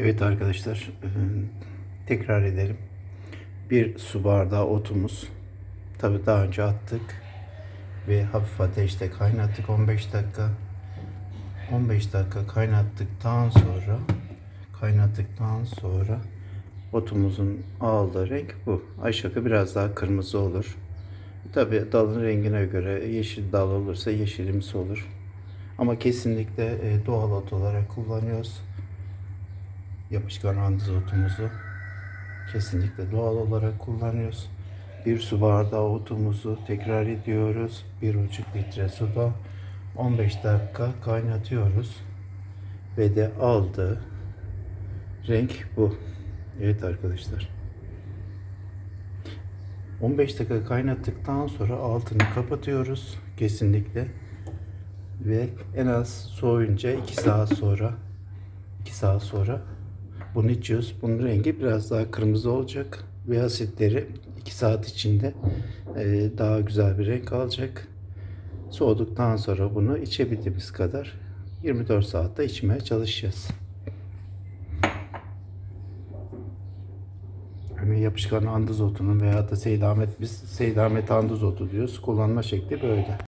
Evet arkadaşlar, tekrar edelim. Bir su bardağı otumuz. Tabi daha önce attık ve hafif ateşte kaynattık 15 dakika. 15 dakika kaynattıktan sonra kaynattıktan sonra otumuzun aldığı renk bu. Ayşakı biraz daha kırmızı olur. Tabi dalın rengine göre yeşil dal olursa yeşilimsi olur. Ama kesinlikle doğal ot olarak kullanıyoruz yapışkan andız otumuzu kesinlikle doğal olarak kullanıyoruz. Bir su bardağı otumuzu tekrar ediyoruz. Bir buçuk litre suda 15 dakika kaynatıyoruz. Ve de aldığı renk bu. Evet arkadaşlar. 15 dakika kaynattıktan sonra altını kapatıyoruz kesinlikle. Ve en az soğuyunca 2 saat sonra 2 saat sonra içiyoruz. Bunun rengi biraz daha kırmızı olacak ve asitleri 2 saat içinde e, daha güzel bir renk alacak. Soğuduktan sonra bunu içebildiğimiz kadar 24 saatte içmeye çalışacağız. Yani yapışkan andız otunun veya da Seydamet biz Seydamet andız otu diyoruz. Kullanma şekli böyle.